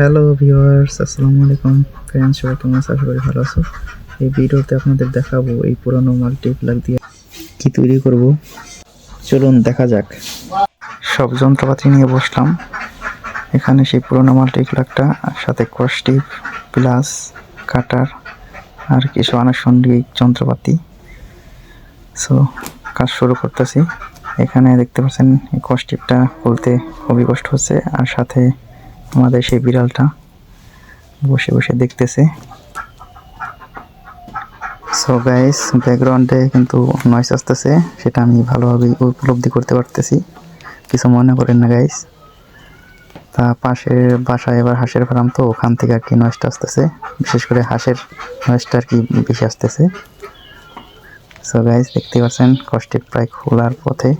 Hello viewers আসসালামু আলাইকুম। Friends সবাই কেমন আছো? আশা করি ভালো আছো। এই ভিডিওতে আপনাদের দেখাবো এই পুরনো মাল্টিপ্লাগ দিয়ে কি তৈরি করব। চলুন, দেখা যাক। সব যন্ত্রপাতি নিয়ে বসলাম। এখানে সেই পুরনো মাল্টিপ্লাগটা, আর সাথে কস্টিপ প্লাস কাটার আর কিছু আনুষঙ্গিক যন্ত্রপাতি। সো কাজ শুরু করতেছি। এখানে দেখতে পাচ্ছেন, এই কস্টিপটা খুলতে খুবই কষ্ট হচ্ছে, আর সাথে আমাদের সেই বিড়ালটা বসে বসে দেখতেছে। সো গাইস ব্যাকগ্রাউন্ডে কিন্তু নয়েস আসতেছে, সেটা আমি ভালোভাবে উপলব্ধি করতে পারতেছি। কিছু মনে করেন না গাইস তা পাশের বাসায় এবার হাঁসের ফার্ম তো ওখান থেকে আর কি নয়েসটা আসতেছে। বিশেষ করে হাঁসের নয়েসটা আর কি বেশি আসতেছে। সো গাইস দেখতে পাচ্ছেন কষ্টে প্রায় খোলার পথে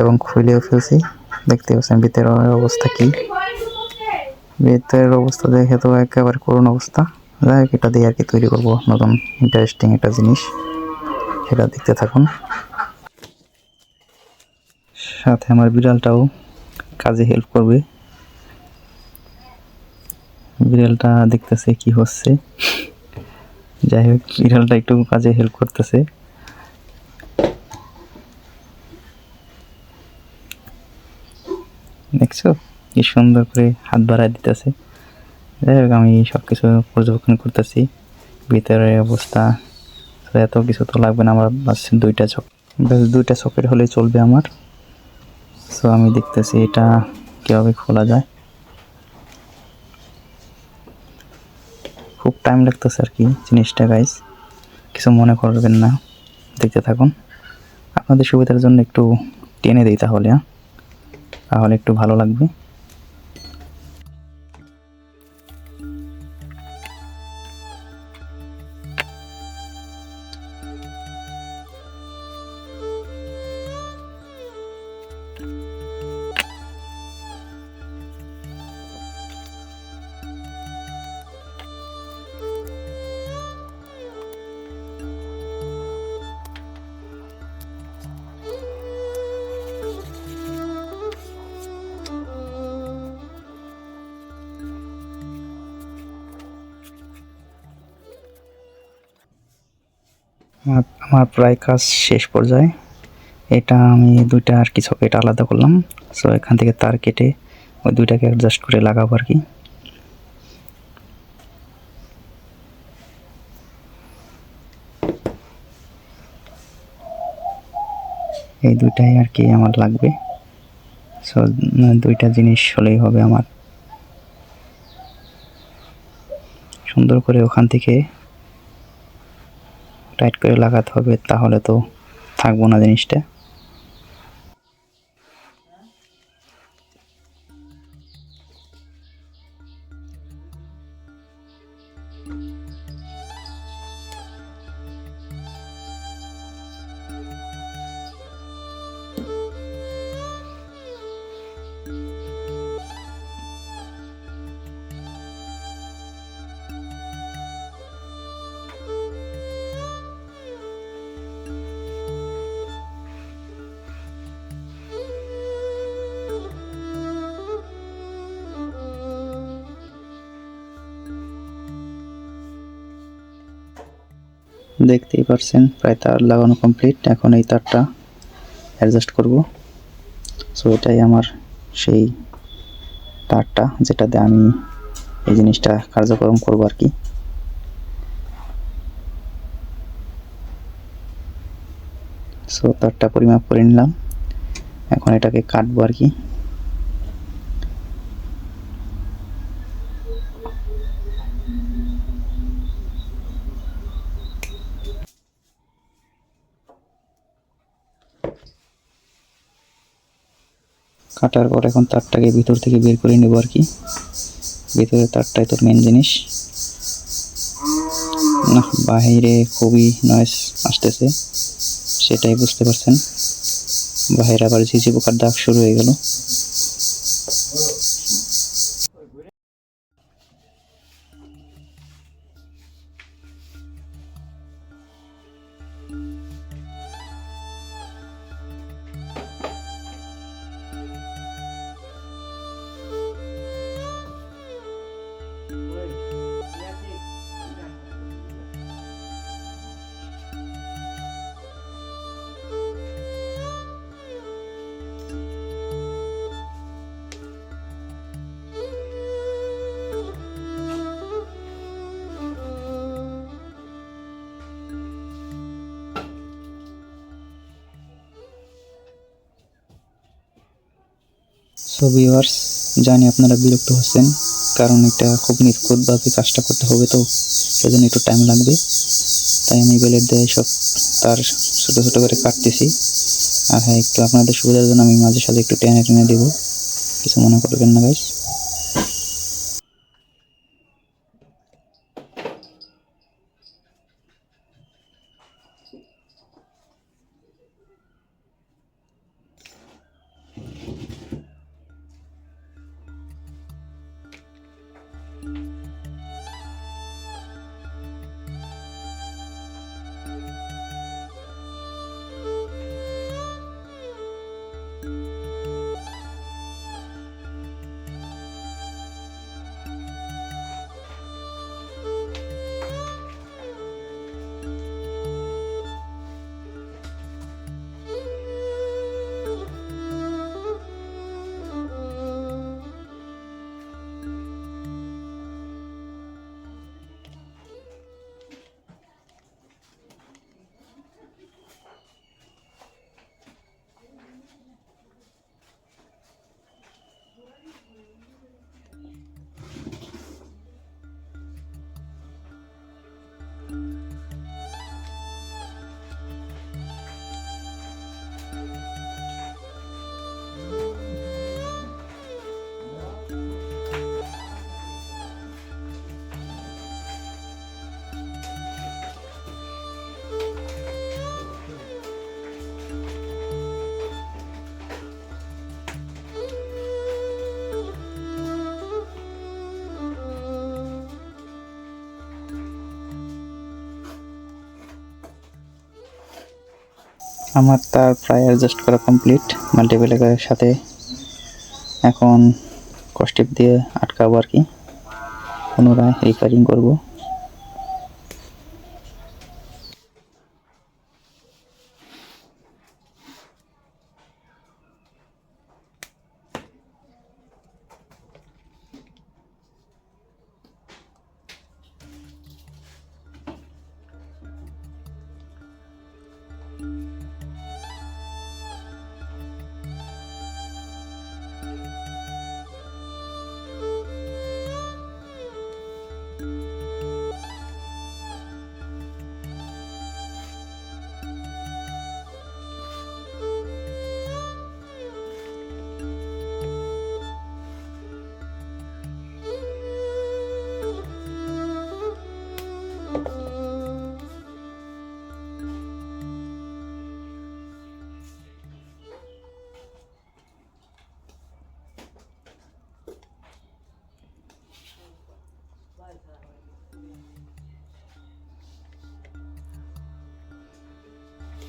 এবং খুলেও ফেলছি। দেখতে পাচ্ছেন ভিতরের অবস্থা কি। ভিতরের অবস্থা দেখে তো একেবারে করুণ অবস্থা। যাই এটা দিয়ে আর কি তৈরি করব নতুন ইন্টারেস্টিং একটা জিনিস। সেটা দেখতে থাকুন। সাথে আমার বিড়ালটাও কাজে হেল্প করবে। বিড়ালটা দেখতেছে কি হচ্ছে। যাই হোক বিড়ালটা একটু কাজে হেল্প করতেছে। দেখছ? কি সুন্দর করে হাত বাড়ায় দিতেছে। যাই হোক, আমি সব কিছু পর্যবেক্ষণ করতেছি। ভিতরের অবস্থা এত কিছু তো লাগবে না আমার বাস দুইটা চক দুইটা সকেট হলেই চলবে আমার। সো আমি দেখতেছি এটা কীভাবে খোলা যায়। খুব টাইম লাগতেছে আর কি জিনিসটা গাইস কিছু মনে করবেন না, দেখতে থাকুন। আপনাদের সুবিধার জন্য একটু টেনে দিই তাহলে হ্যাঁ? তাহলে একটু ভালো লাগবে। আমার প্রায় কাজ শেষ পর্যায়ে। এটা আমি দুইটা আর কি সকেট আলাদা করলাম। সো এখান থেকে তার কেটে ওই দুইটাকে অ্যাডজাস্ট করে লাগাবো আর কি। এই দুইটাই আর কি আমার লাগবে। সো দুইটা জিনিস হলেই হবে আমার। সুন্দর করে ওখান থেকে টাইট করে লাগাতে হবে তাহলে তো থাকব না জিনিসটা। দেখতেই পারছেন, প্রায় তার লাগানো কমপ্লিট এখন এই তারটা অ্যাডজাস্ট করব। সো এটাই আমার সেই তারটা যেটাতে আমি এই জিনিসটা কার্যক্রম করব আর কি। সো তারটা পরিমাপ করে নিলাম। এখন এটাকে কাটবো আর কি। কাটার পর এখন তারটাকে ভিতর থেকে বের করে নেব আর কি। ভিতরে তারটাই তোর মেন জিনিস। না বাহিরে খুবই নয়েস আসতেছে, সেটাই বুঝতে পারছেন। বাহিরে আবার ঝিঝি পোকার দাগ শুরু হয়ে গেল। তো ভিউয়ার্স জানি আপনারা বিরক্ত হচ্ছেন, কারণ এটা খুব নিখুঁতভাবে কাজটা করতে হবে তো, সেজন্য একটু টাইম লাগবে। তাই আমি বেলের দেয় সব তার ছোটো ছোটো করে কাটতেছি। আর হ্যাঁ একটু আপনাদের সুবিধার জন্য আমি মাঝে সাথে একটু টেনে টেনে দেবো। কিছু মনে করবেন না গাইস আমার তার প্রায় অ্যাডজাস্ট করা কমপ্লিট মাল্টিপ্লেকারের সাথে এখন কস্টিপ দিয়ে আটকাবো আর কি, পুনরায় রিপেয়ারিং করব।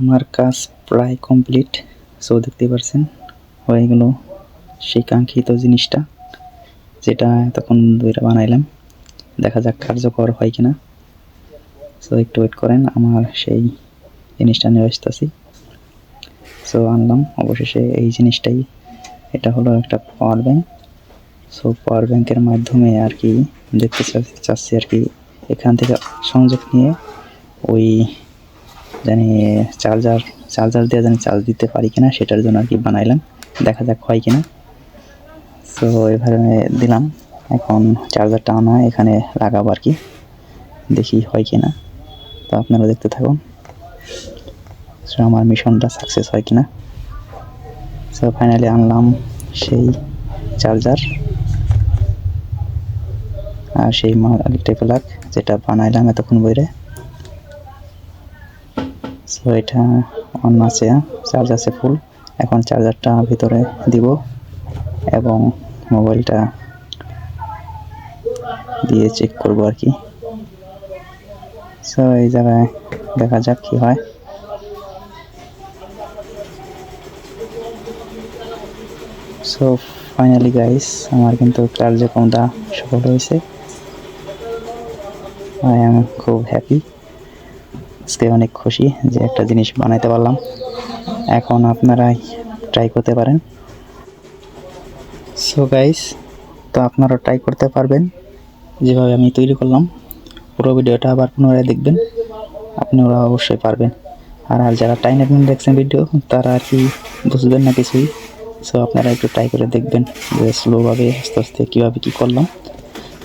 আমার কাজ প্রায় কমপ্লিট সো দেখতে পারছেন, হয়ে গেল সেই কাঙ্ক্ষিত জিনিসটা, যেটা তখন দুইটা বানাইলাম। দেখা যাক কার্যকর হয় কিনা। সো একটু ওয়েট করেন, আমার সেই জিনিসটা নিয়ে আসতেছি। সো আনলাম, অবশেষে এই জিনিসটাই। এটা হলো একটা পাওয়ার ব্যাঙ্ক সো পাওয়ার ব্যাংকের মাধ্যমে আর কি দেখতে চাচ্ছি আর কি। এখান থেকে সংযোগ নিয়ে ওই জানি চার্জার চার্জার দিয়ে জানি চার্জ দিতে পারি কিনা, সেটার জন্য আর কি বানাইলাম। দেখা যাক হয় কিনা। সো এভাবে দিলাম। এখন চার্জারটা আনা, এখানে লাগাবো আর কি। দেখি হয় কিনা। তো আপনারা দেখতে থাকুন। সো আমার মিশনটা সাকসেস হয় কিনা। সো ফাইনালি আনলাম সেই চার্জার আর সেই মাল্টিপ্লাক যেটা বানাইলাম এতক্ষণ বইরে সো এটা অন আছে চার্জ আছে ফুল এখন চার্জারটা ভিতরে দিব এবং মোবাইলটা দিয়ে চেক করব আর কি। সো এই জায়গায় দেখা যাক কি হয়। সো ফাইনালি গাইস আমার কিন্তু কার্যক্রমটা সফল হয়েছে। আই এম খুব হ্যাপি আজকে অনেক খুশি যে একটা জিনিস বানাইতে পারলাম। এখন আপনারাই ট্রাই করতে পারেন। সো গাইস তো আপনারা ট্রাই করতে পারবেন। যেভাবে আমি তৈরি করলাম, পুরো ভিডিওটা আবার পুনরায় দেখবেন। আপনারা অবশ্যই পারবেন। আর আর যারা টাইম এখন দেখছেন ভিডিও তারা আর কি বুঝবেন না কিছুই। সো আপনারা একটু ট্রাই করে দেখবেন যে স্লোভাবে আস্তে আস্তে কীভাবে কী করলাম।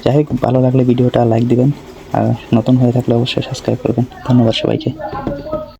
যাই হোক, ভালো লাগলে ভিডিওটা লাইক দিবেন। আর নতুন হয়ে থাকলে অবশ্যই সাবস্ক্রাইব করবেন। ধন্যবাদ সবাইকে।